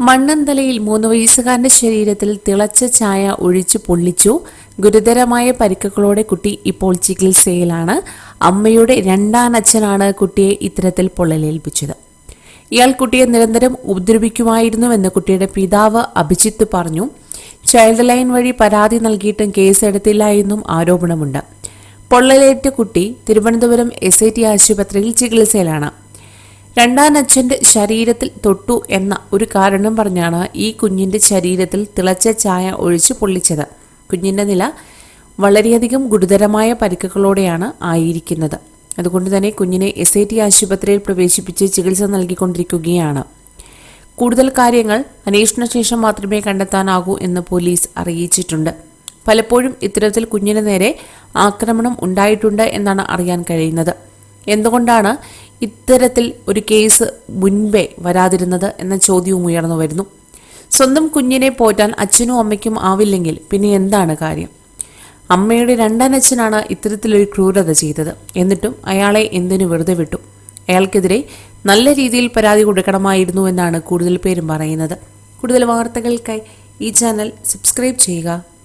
മണ്ണന്തലയിൽ മൂന്ന് വയസ്സുകാരന്റെ ശരീരത്തിൽ തിളച്ച ചായ ഒഴിച്ചു പൊള്ളിച്ചു. ഗുരുതരമായ പരിക്കുകളോടെ കുട്ടി ഇപ്പോൾ ചികിത്സയിലാണ്. അമ്മയുടെ രണ്ടാനച്ഛനാണ് കുട്ടിയെ ഇത്തരത്തിൽ പൊള്ളലേൽപ്പിച്ചത്. ഇയാൾ കുട്ടിയെ നിരന്തരം ഉപദ്രവിക്കുമായിരുന്നുവെന്ന് കുട്ടിയുടെ പിതാവ് അഭിജിത്ത് പറഞ്ഞു. ചൈൽഡ് ലൈൻ വഴി പരാതി നൽകിയിട്ടും കേസെടുത്തില്ല എന്നും ആരോപണമുണ്ട്. പൊള്ളലേറ്റ കുട്ടി തിരുവനന്തപുരം എസ് ഐ ടി ആശുപത്രിയിൽ ചികിത്സയിലാണ്. രണ്ടാനച്ഛന്റെ ശരീരത്തിൽ തൊട്ടു എന്ന ഒരു കാരണം പറഞ്ഞാണ് ഈ കുഞ്ഞിന്റെ ശരീരത്തിൽ തിളച്ച ചായ ഒഴിച്ച് പൊള്ളിച്ചത്. കുഞ്ഞിന്റെ നില വളരെയധികം ഗുരുതരമായ പരിക്കുകളോടെയാണ് ആയിരിക്കുന്നത്. അതുകൊണ്ട് തന്നെ കുഞ്ഞിനെ എസ് ഐ ടി ആശുപത്രിയിൽ പ്രവേശിപ്പിച്ച് ചികിത്സ നൽകിക്കൊണ്ടിരിക്കുകയാണ്. കൂടുതൽ കാര്യങ്ങൾ അന്വേഷണ ശേഷം മാത്രമേ കണ്ടെത്താനാകൂ എന്ന് പോലീസ് അറിയിച്ചിട്ടുണ്ട്. പലപ്പോഴും ഇത്തരത്തിൽ കുഞ്ഞിന് നേരെ ആക്രമണം ഉണ്ടായിട്ടുണ്ട് എന്നാണ് അറിയാൻ കഴിയുന്നത്. എന്തുകൊണ്ടാണ് ഇത്തരത്തിൽ ഒരു കേസ് മുൻപേ വരാതിരുന്നത് എന്ന ചോദ്യവും ഉയർന്നു വരുന്നു. സ്വന്തം കുഞ്ഞിനെ പോറ്റാൻ അച്ഛനും അമ്മയ്ക്കും ആവില്ലെങ്കിൽ പിന്നെ എന്താണ് കാര്യം? അമ്മയുടെ രണ്ടാനച്ഛനാണ് ഇത്തരത്തിലൊരു ക്രൂരത ചെയ്തത്. എന്നിട്ടും അയാളെ എന്തിനു വെറുതെ വിട്ടു? അയാൾക്കെതിരെ നല്ല രീതിയിൽ പരാതി കൊടുക്കണമായിരുന്നു എന്നാണ് കൂടുതൽ പേരും പറയുന്നത്. കൂടുതൽ വാർത്തകൾക്കായി ഈ ചാനൽ സബ്സ്ക്രൈബ് ചെയ്യുക.